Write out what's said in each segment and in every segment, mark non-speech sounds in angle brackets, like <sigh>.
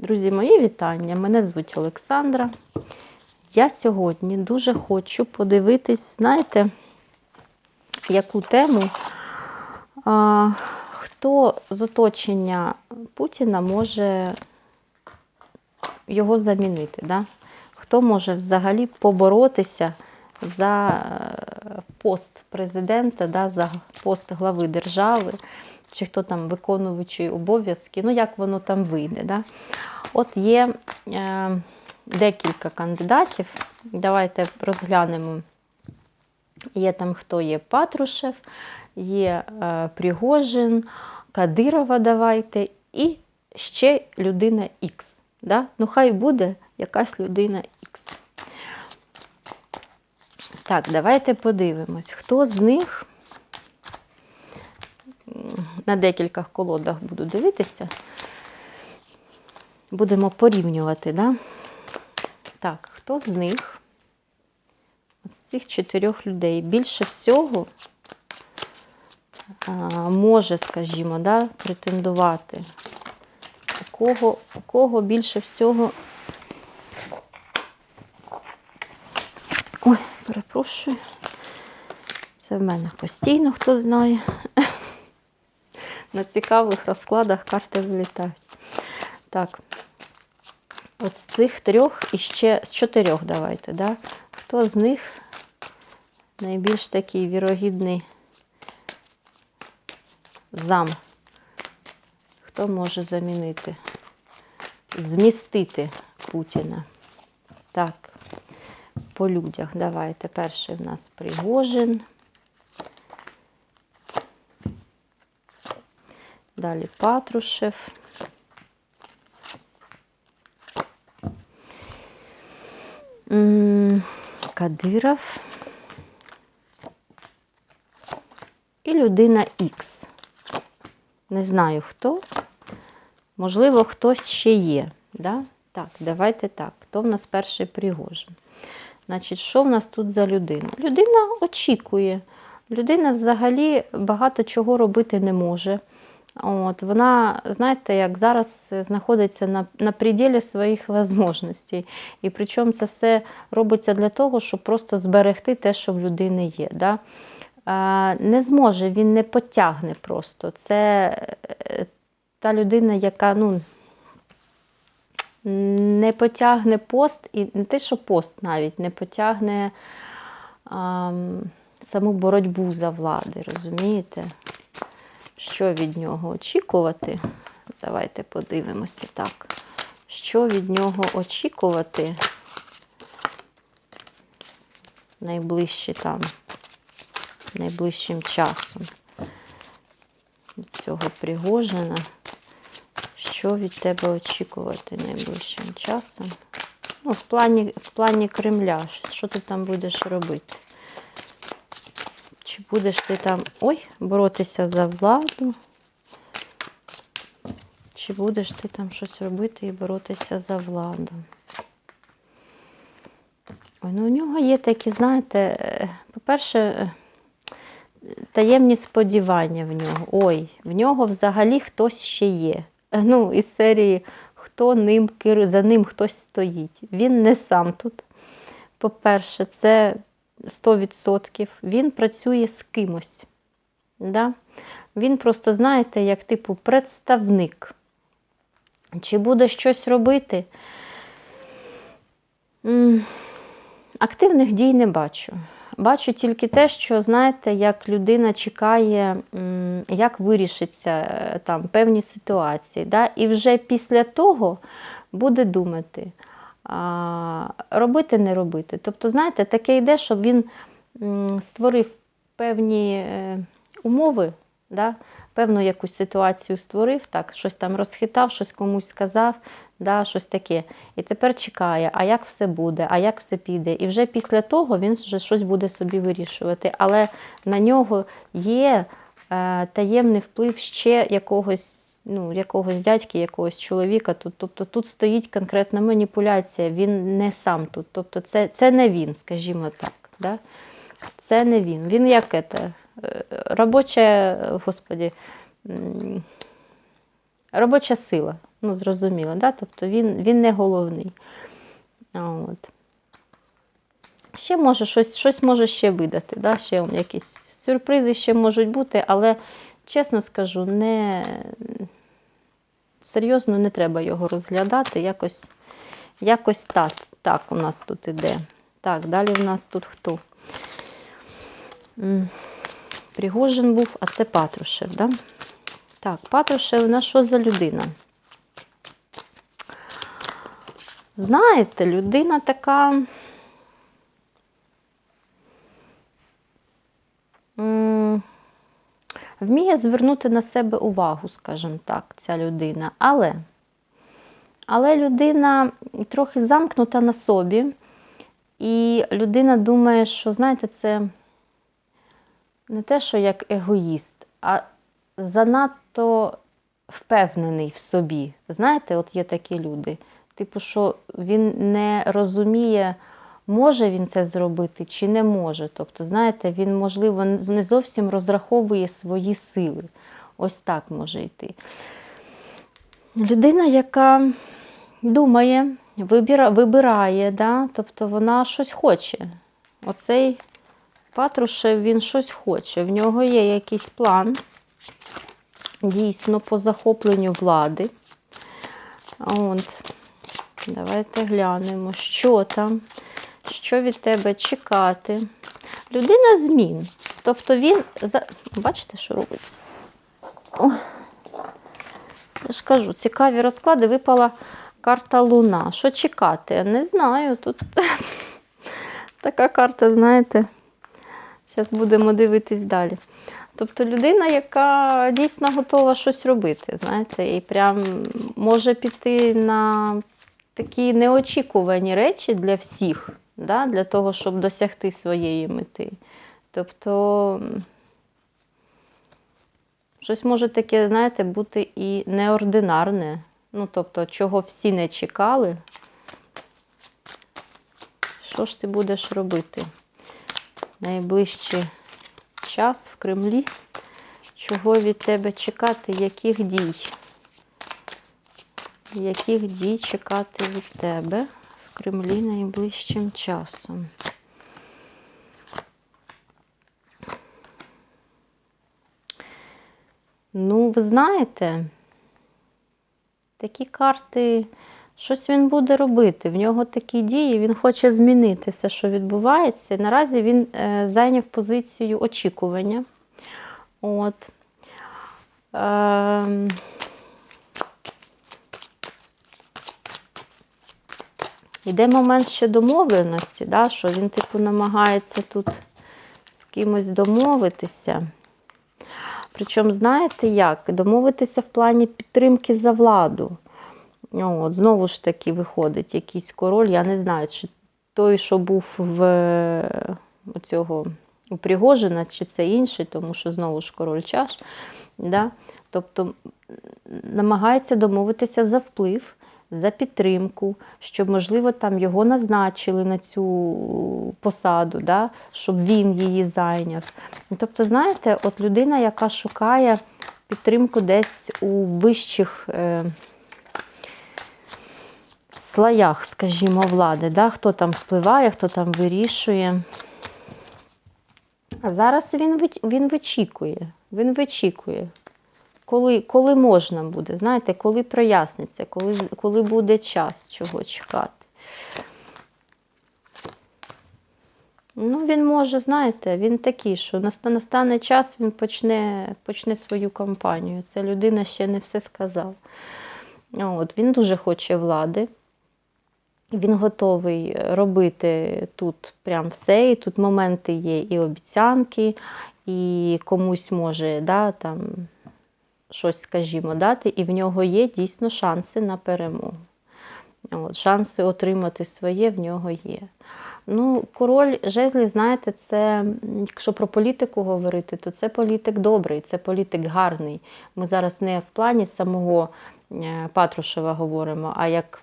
Друзі, мої вітання. Мене звуть Олександра. Я сьогодні дуже хочу подивитись, знаєте, яку тему, а, хто з оточення Путіна може його замінити. Да? Хто може взагалі поборотися за е, пост президента, да, за пост глави держави, чи хто там виконуючий обов'язки, ну як воно там вийде. Да? От є е, декілька кандидатів. Давайте розглянемо. Є там хто є Патрушев, є е, Пригожин, Кадирова давайте і ще людина Х. Да? Ну, хай буде якась людина Х. Так, давайте подивимось, хто з них на декількох колодах буду дивитися. Будемо порівнювати, да? Так, хто з них, з цих чотирьох людей, більше всього а, може, скажімо, да, претендувати? У кого, у кого більше всього. Ой, перепрошую. Це в мене постійно хто знає. На цікавих розкладах карти вилітають. Так. От з цих трьох і ще з чотирьох давайте, да? Хто з них найбільш такий вірогідний зам? Хто може замінити? Змістити Путіна? Так, по людях. Давайте. Перший в нас Пригожин. Далі Патрушев. Кадиров. І людина Х. Не знаю хто. Можливо, хтось ще є. Да? Так, давайте так. Хто в нас перший Пригожин? Значить, що в нас тут за людина? Людина очікує. Людина взагалі багато чого робити не може. От, Вона, знаєте, як зараз знаходиться на на пределі своїх можливостей. І причому це все робиться для того, щоб просто зберегти те, що в людини є. Да? Не зможе, він не потягне просто. Це е, та людина, яка ну, не потягне пост, і не те, що пост навіть, не потягне а, саму боротьбу за влади, розумієте? Що від нього очікувати? Давайте подивимося так. Що від нього очікувати найближчі там, найближчим часом від цього Пригожина? Що від тебе очікувати найближчим часом? Ну, в плані, в плані Кремля, що ти там будеш робити? Чи будеш ти там ой, боротися за владу? Чи будеш ти там щось робити і боротися за владу? Ой, ну у нього є такі, знаєте, е, по-перше, е, таємні сподівання в нього. Ой, в нього взагалі хтось ще є. Ну, із серії хто ним керує, за ним хтось стоїть. Він не сам тут. По-перше, це 100%. Він працює з кимось. Да? Він просто, знаєте, як типу представник. Чи буде щось робити? Активних дій не бачу. Бачу тільки те, що, знаєте, як людина чекає, як вирішиться е, там певні ситуації. Да? І вже після того буде думати, робити, не робити. Тобто, знаєте, таке йде, щоб він створив певні е, умови, да? певну якусь ситуацію створив, так, щось там розхитав, щось комусь сказав, да, щось таке. І тепер чекає, а як все буде, а як все піде. І вже після того він вже щось буде собі вирішувати. Але на нього є е, таємний вплив ще якогось. Ну, якогось дядьки, якогось чоловіка тут. Тобто тут стоїть конкретна маніпуляція, він не сам тут. Тобто це це не він, скажімо так. Да? Це не він. Він як це, е, робоча, господі, робоча сила. Ну, зрозуміло, да? тобто він, він не головний. От. Ще може щось, щось може ще видати, да? ще якісь сюрпризи ще можуть бути, але чесно скажу, не серйозно не треба його розглядати. Якось, якось так, так у нас тут іде. Так, далі в нас тут хто? Пригожин був, а це Патрушев, да? Так, Патрушев у нас що за людина? Знаєте, людина така. Вміє звернути на себе увагу, скажімо так, ця людина. Але, але людина трохи замкнута на собі, і людина думає, що, знаєте, це не те, що як егоїст, а занадто впевнений в собі. Знаєте, от є такі люди. Типу, що він не розуміє, може він це зробити чи не може. Тобто, знаєте, він, можливо, не зовсім розраховує свої сили. Ось так може йти. Людина, яка думає, вибира, вибирає, да? тобто вона щось хоче. Оцей Патрушев, він щось хоче. В нього є якийсь план, дійсно, по захопленню влади. От. Давайте глянемо, що там, що від тебе чекати. Людина змін. Тобто він. Бачите, що робиться? Я ж кажу, цікаві розклади випала карта Луна. Що чекати? Не знаю. Тут <laughs> така карта, знаєте. Зараз будемо дивитись далі. Тобто людина, яка дійсно готова щось робити, знаєте, і прям може піти на такі неочікувані речі для всіх, да, для того, щоб досягти своєї мети. Тобто щось може таке, знаєте, бути і неординарне. Ну, тобто, чого всі не чекали. Що ж ти будеш робити? Найближчий час в Кремлі. Чого від тебе чекати, яких дій? Яких дій чекати від тебе Кремлі найближчим часом? Ну, ви знаєте, такі карти, щось він буде робити. В нього такі дії, він хоче змінити все, що відбувається. Наразі він е, зайняв позицію очікування. От. Ем, Іде момент ще домовленості, да, що він, типу, намагається тут з кимось домовитися. Причому, знаєте як? Домовитися в плані підтримки за владу. От, знову ж таки виходить якийсь король. Я не знаю, чи той, що був в е, цього Пригожина, чи це інший, тому що знову ж король чаш. Да? Тобто намагається домовитися за вплив, за підтримку, щоб, можливо, там його назначили на цю посаду, да? щоб він її зайняв. Тобто, знаєте, от людина, яка шукає підтримку десь у вищих. Е, слоях, скажімо, влади, да? хто там впливає, хто там вирішує. А зараз він, він вичікує. Він вичікує, коли, коли можна буде, знаєте, коли проясниться, коли, коли буде час чого чекати. Ну, він може, знаєте, він такий, що настане час, він почне, почне свою кампанію. Ця людина ще не все сказала. От, він дуже хоче влади. Він готовий робити тут прям все, і тут моменти є і обіцянки, і комусь може да, там, щось, скажімо, дати, і в нього є дійсно шанси на перемогу. От, шанси отримати своє в нього є. Ну, король жезлів, знаєте, це, якщо про політику говорити, то це політик добрий, це політик гарний. Ми зараз не в плані самого е, Патрушева говоримо, а як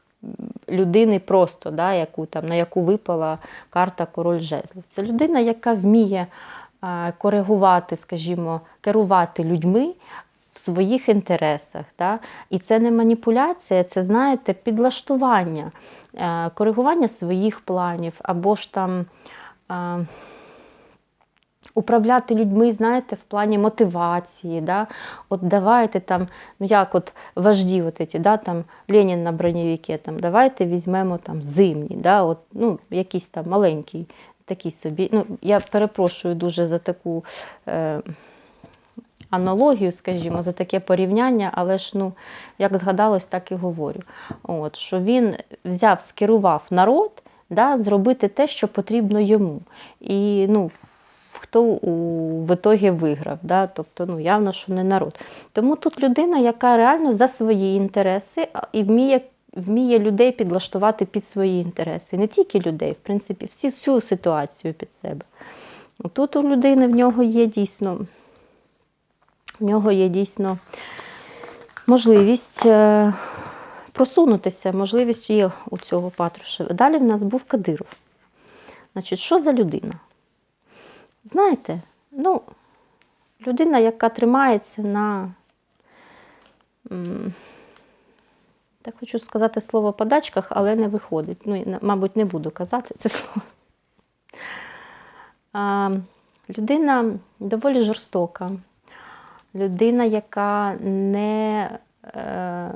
людини просто, да, яку, там, на яку випала карта король жезлів. Це людина, яка вміє е, коригувати, скажімо, керувати людьми в своїх інтересах. Да? І це не маніпуляція, це, знаєте, підлаштування, е, коригування своїх планів або ж там. е, Управляти людьми, знаєте, в плані мотивації, да? от давайте там, ну як от вожді, от эти, да, там Ленін на бронєвіки, там, давайте візьмемо там зимні, да? от, ну, якийсь там маленький, такий собі. Ну, я перепрошую дуже за таку е, аналогію, скажімо, за таке порівняння, але ж ну, як згадалось, так і говорю. От, що він взяв, скерував народ да, зробити те, що потрібно йому. І ну, хто у в ітогі виграв, да? тобто ну, явно, що не народ. Тому тут людина, яка реально за свої інтереси і вміє. Вміє людей підлаштувати під свої інтереси. Не тільки людей, в принципі, всі, всю ситуацію під себе. Тут у людини в нього є дійсно в нього є дійсно можливість е, просунутися, можливість є у цього Патрушева. Далі в нас був Кадиров. Значить, що за людина? Знаєте, ну, людина, яка тримається на, так хочу сказати слово подачках, але не виходить. Ну, мабуть, не буду казати це слово. А, людина доволі жорстока, людина, яка не, е,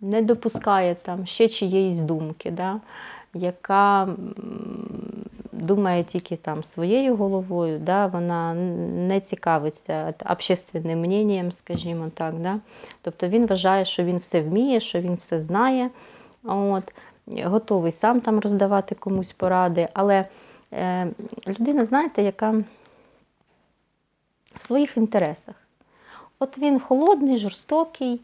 не допускає там ще чиєїсь думки, да? яка думає тільки там своєю головою, да? вона не цікавиться общественним мненням, скажімо так. Да? Тобто він вважає, що він все вміє, що він все знає. От. Готовий сам там роздавати комусь поради, але е, людина, знаєте, яка в своїх інтересах. От він холодний, жорстокий,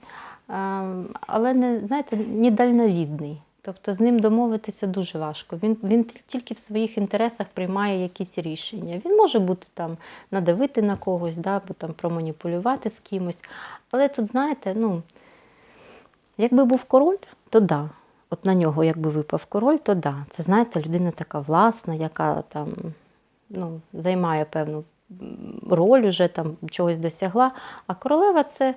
ем, але не знаєте, не дальновідний. Тобто з ним домовитися дуже важко. Він він тільки в своїх інтересах приймає якісь рішення. Він може бути там надавити на когось, да, або там проманіпулювати з кимось. Але тут, знаєте, ну, якби був король, то да. От на нього, якби випав король, то да. Це знаєте, людина така власна, яка там ну, займає певну роль, уже там чогось досягла. А королева це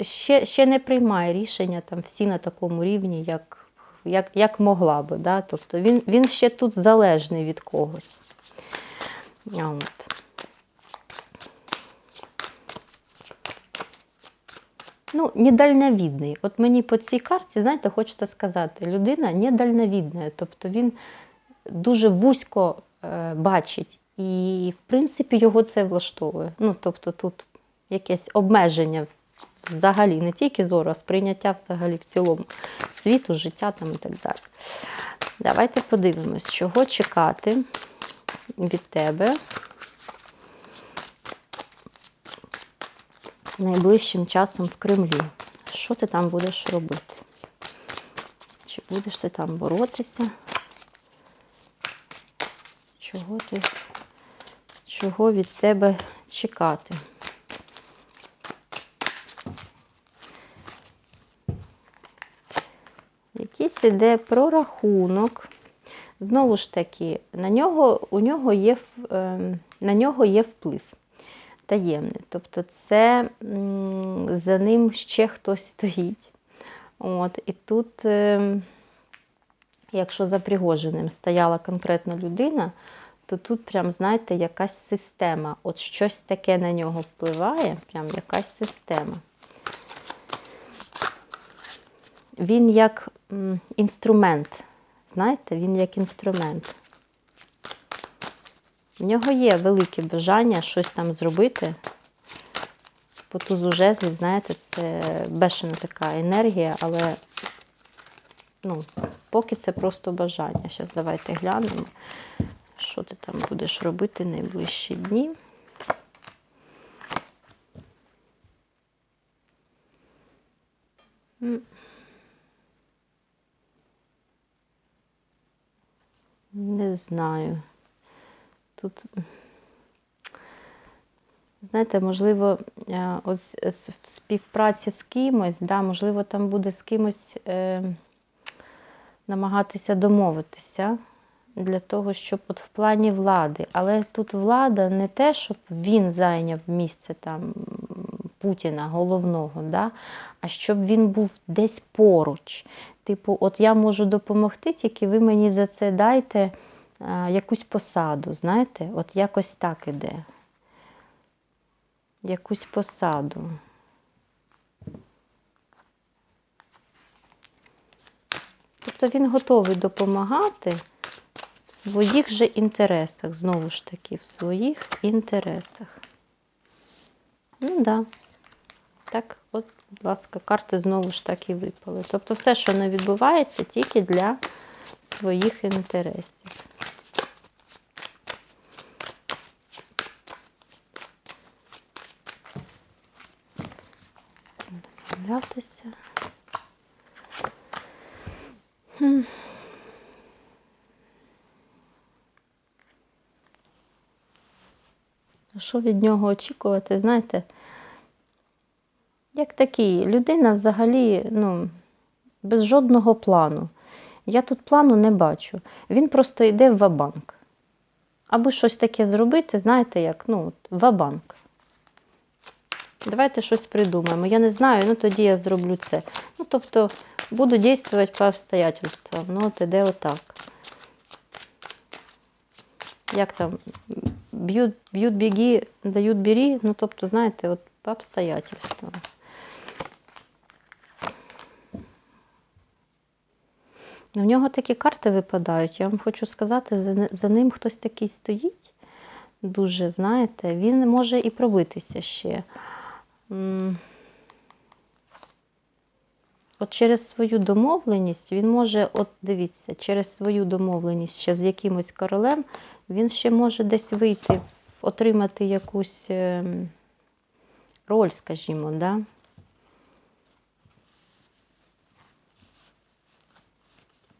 ще ще не приймає рішення там всі на такому рівні, як як, як могла би. Да? Тобто він він ще тут залежний від когось. От. Ну, недальновідний. От мені по цій карті, знаєте, хочеться сказати, людина недальновідна. Тобто він дуже вузько е, бачить. І, в принципі, його це влаштовує. Ну, тобто тут якесь обмеження взагалі, не тільки зору, а сприйняття взагалі в цілому світу, життя там і так далі. Давайте подивимось, чого чекати від тебе найближчим часом в Кремлі. Що ти там будеш робити? Чи будеш ти там боротися? Чого ти, чого від тебе чекати? Якийсь іде прорахунок. Знову ж таки, на нього, у нього є, ем, на нього є вплив таємний. Тобто це за ним ще хтось стоїть. От, І тут, ем, якщо за Пригожиним стояла конкретна людина, то тут, прям, знаєте, якась система. От щось таке на нього впливає, прям якась система. Він як інструмент. Знаєте, він як інструмент. В нього є велике бажання щось там зробити. По тузу жезлів, знаєте, це бешена така енергія, але ну, поки це просто бажання. Зараз давайте глянемо, що ти там будеш робити найближчі дні. Не знаю. Тут, знаєте, можливо, е, ось в співпраці з кимось, да, можливо, там буде з кимось е, намагатися домовитися для того, щоб от в плані влади. Але тут влада не те, щоб він зайняв місце там Путіна, головного, да? а щоб він був десь поруч. Типу, от я можу допомогти, тільки ви мені за це дайте а, якусь посаду, знаєте, от якось так іде. Якусь посаду. Тобто він готовий допомагати своїх же інтересах, знову ж таки, в своїх інтересах. Ну. Да. Так, от, будь ласка, карти знову ж таки випали. Тобто все, що не відбувається, тільки для своїх інтересів. Змовлятися. Хм. Що від нього очікувати, знаєте? Як такий, людина взагалі ну, без жодного плану. Я тут плану не бачу. Він просто йде в вабанк. Аби щось таке зробити, знаєте, як ну, вабанк. Давайте щось придумаємо. Я не знаю, ну тоді я зроблю це. Ну, тобто, буду дійствувати по обстоятельствам. Ну, от іде отак. Як там, б'ють, б'ють біги, дають бірі, ну, тобто, знаєте, от по. У нього такі карти випадають. Я вам хочу сказати, за, за ним хтось такий стоїть. Дуже, знаєте, він може і пробитися ще. От через свою домовленість він може, от дивіться, через свою домовленість ще з якимось королем, він ще може десь вийти, отримати якусь ем, роль, скажімо, да?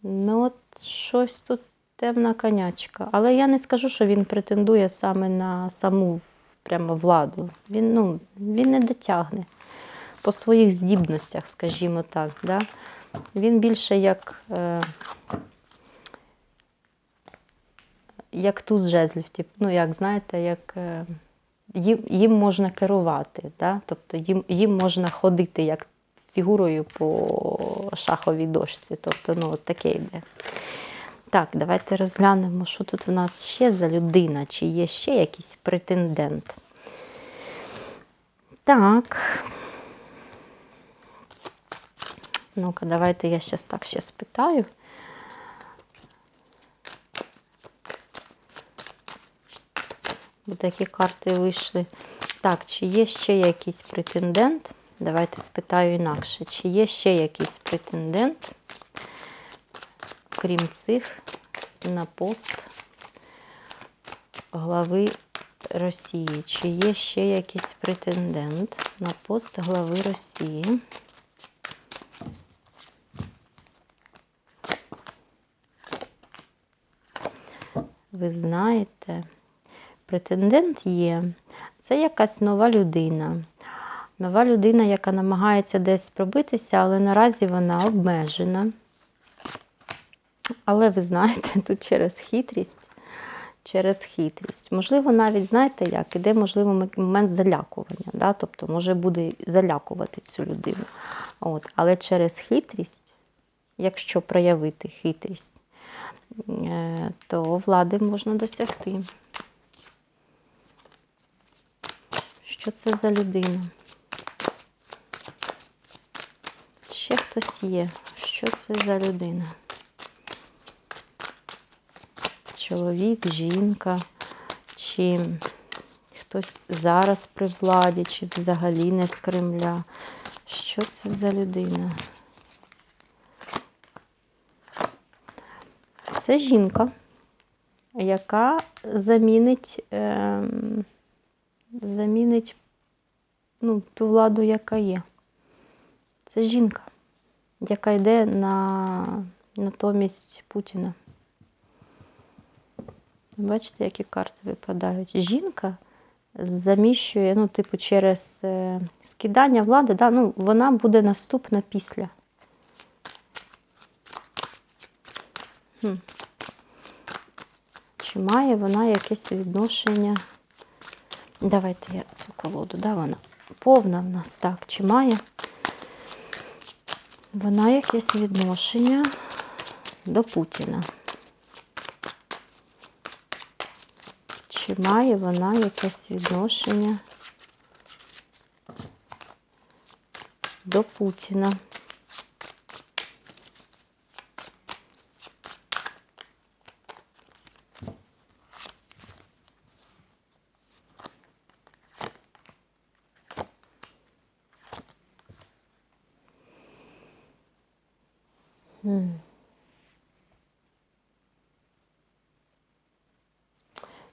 Ну, от щось тут темна конячка. Але я не скажу, що він претендує саме на саму прямо владу. Він, ну, він не дотягне по своїх здібностях, скажімо так. Да? Він більше як, е, як туз жезлів, тип, ну, як знаєте, як е, їм, їм можна керувати, да? тобто їм, їм можна ходити як фігурою по шаховій дошці. Тобто, ну, от таке йде. Так, давайте розглянемо, що тут в нас ще за людина, чи є ще якийсь претендент. Так. Ну-ка, давайте я зараз так ще спитаю. Такі карти вийшли. Так, чи є ще якийсь претендент? Давайте спитаю інакше. Чи є ще якийсь претендент, крім цих, на пост глави Росії? Чи є ще якийсь претендент на пост глави Росії? Ви знаєте, претендент є. Це якась нова людина. Нова людина, яка намагається десь пробитися, але наразі вона обмежена. Але ви знаєте, <laughs> тут через хитрість, через хитрість. Можливо, навіть, знаєте, як, іде, можливо, момент залякування. Да? Тобто, може буде залякувати цю людину. От. Але через хитрість, якщо проявити хитрість, е, то влади можна досягти. Що це за людина? Ще хтось є. Що це за людина? Чоловік, жінка, чи хтось зараз при владі, чи взагалі не з Кремля. Що це за людина? Це жінка, яка замінить, е, замінить ну, ту владу, яка є. Це жінка, яка йде на натомість Путіна. Бачите, які карти випадають? Жінка заміщує, ну, типу, через е, скидання влади, да, ну, вона буде наступна після. Хм. Чи має вона якесь відношення? Давайте я цю колоду, да, вона Повна в нас так. Чи має вона якесь відношення до Путіна? Чи має вона якесь відношення до Путіна?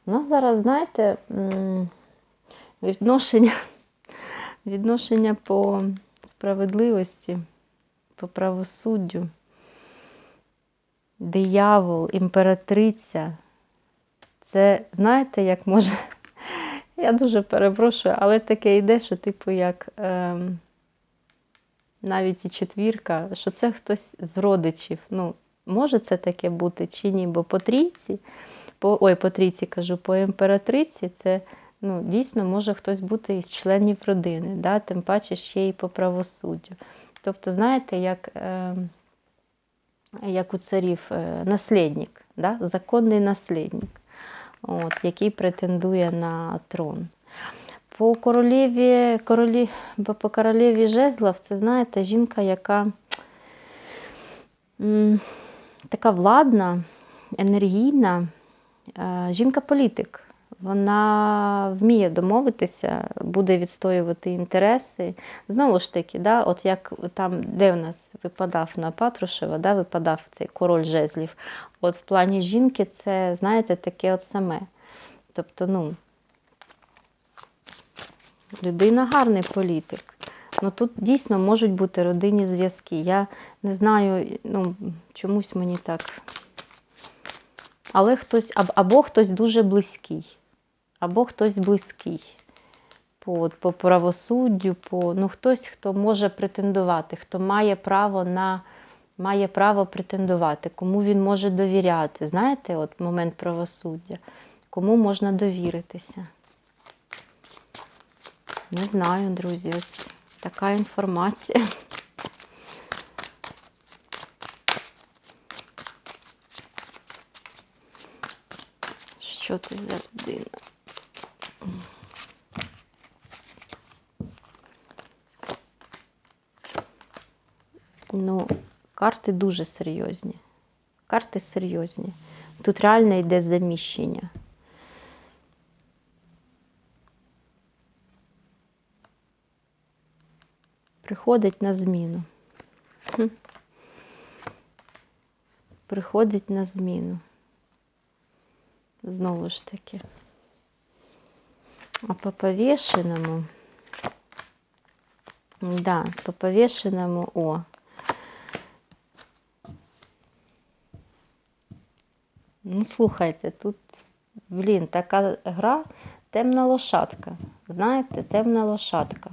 У нас зараз, знаєте, відношення, відношення по справедливості, по правосуддю, диявол, імператриця. Це, знаєте, як може, я дуже перепрошую, але таке йде, що, типу, як ем, навіть і четвірка, що це хтось з родичів. Ну, може це таке бути чи ні, бо по трійці, по, ой, по трійці кажу, по імператриці це ну, дійсно може хтось бути із членів родини, да? тим паче ще й по правосуддю. Тобто, знаєте, як, е, як у царів е, наслідник, да? законний наслідник, от, який претендує на трон. По королеві, королі, по королеві жезлов, це знаєте, жінка, яка м, така владна, енергійна, жінка-політик. Вона вміє домовитися, буде відстоювати інтереси. Знову ж таки, да, от як там, де в нас випадав на Патрушева, да, випадав цей король жезлів. От в плані жінки це, знаєте, таке от саме. Тобто, ну, людина гарний політик. Ну тут дійсно можуть бути родинні зв'язки. Я не знаю, ну, чомусь мені так. Але хтось, аб- або хтось дуже близький, або хтось близький по, по правосуддю, по, ну, хтось, хто може претендувати, хто має право на має право претендувати, кому він може довіряти. Знаєте, от момент правосуддя, кому можна довіритися. Не знаю, друзі, ось така інформація. Що ти за людина? Ну, карти дуже серйозні. Карти серйозні. Тут реально йде заміщення. Приходить на зміну. Приходить на зміну. Знову ж таки. А по повішеному. Да, по повішеному о. Ну, слухайте, тут, блін, така гра темна лошадка. Знаєте, темна лошадка.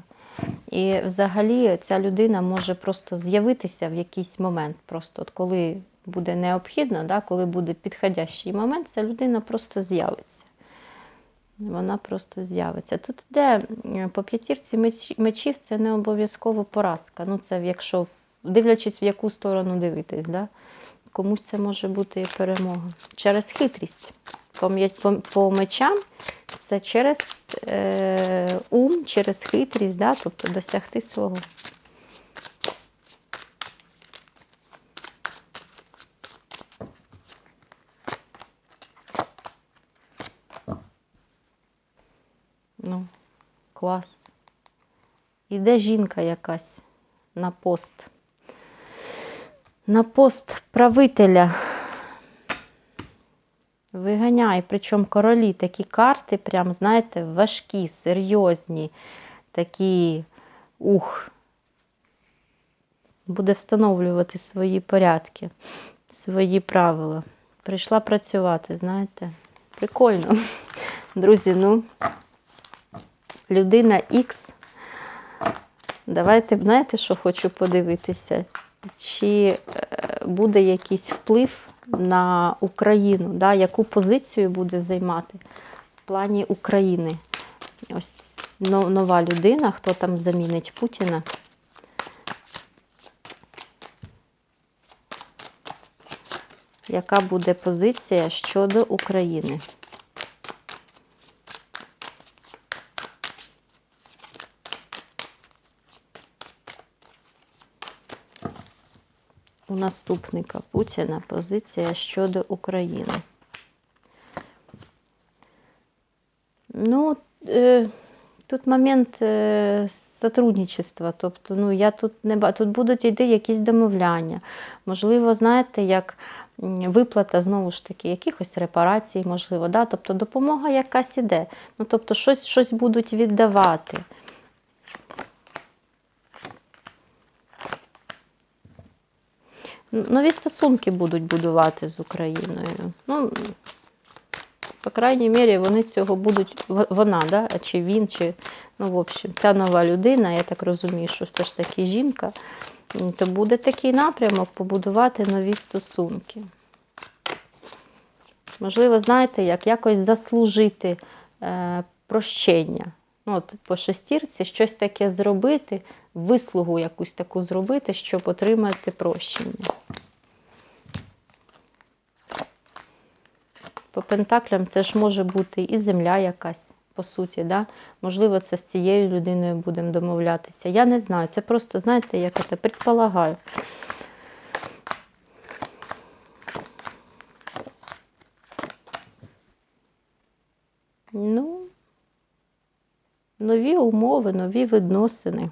І взагалі ця людина може просто з'явитися в якийсь момент. Просто от коли буде необхідно, да, коли буде підходящий момент, ця людина просто з'явиться. Вона просто з'явиться. Тут йде по п'ятірці меч- мечів, це не обов'язково поразка. Ну, це якщо дивлячись, в яку сторону дивитись. Да? Комусь це може бути і перемога. Через хитрість. По, по, по мечам це через е, ум, через хитрість, да? тобто досягти свого. Ну, клас. Іде жінка якась на пост. На пост правителя. Виганяй, причому королі такі карти, прям, знаєте, важкі, серйозні, такі ух. Буде встановлювати свої порядки, свої правила. Прийшла працювати, знаєте. Прикольно. Друзі, ну, людина Х. Давайте, знаєте, що хочу подивитися? Чи е, буде якийсь вплив на Україну, да? яку позицію буде займати в плані України? Ось нова людина, хто там замінить Путіна. Яка буде позиція щодо України? Наступника Путіна позиція щодо України. Ну, е, тут момент е, сотрудничества. Тобто, ну, я тут не ба- тут будуть йти якісь домовляння. Можливо, знаєте, як виплата знову ж таки якихось репарацій, можливо, да? тобто допомога якась іде. Ну, тобто, щось, щось будуть віддавати. Нові стосунки будуть будувати з Україною. Ну, по крайній мірі, вони цього будуть, вона, да? а чи він, чи, ну, в общем, ця нова людина, я так розумію, що все ж таки жінка, то буде такий напрямок побудувати нові стосунки. Можливо, знаєте, як якось заслужити е, прощення. Ну, от по шестірці щось таке зробити, вислугу якусь таку зробити, щоб отримати прощення. По пентаклям це ж може бути і земля якась, по суті. Да? Можливо, це з цією людиною будемо домовлятися. Я не знаю. Це просто, знаєте, як це предполагаю. Ну, нові умови, нові відносини.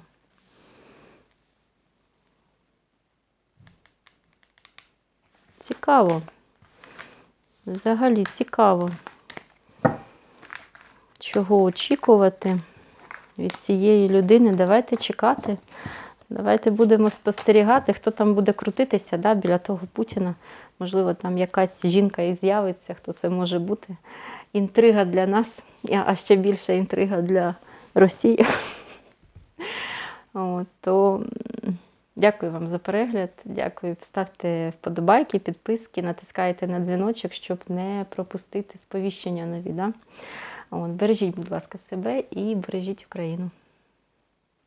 Цікаво. Взагалі цікаво, чого очікувати від цієї людини. Давайте чекати. Давайте будемо спостерігати, хто там буде крутитися да, біля того Путіна. Можливо, там якась жінка і з'явиться, хто це може бути. Інтрига для нас, а- ще більше інтрига для Росії. <laughs> От, то дякую вам за перегляд. Дякую. Ставте вподобайки, підписки, натискайте на дзвіночок, щоб не пропустити сповіщення нові. Да? От, бережіть, будь ласка, себе і бережіть Україну.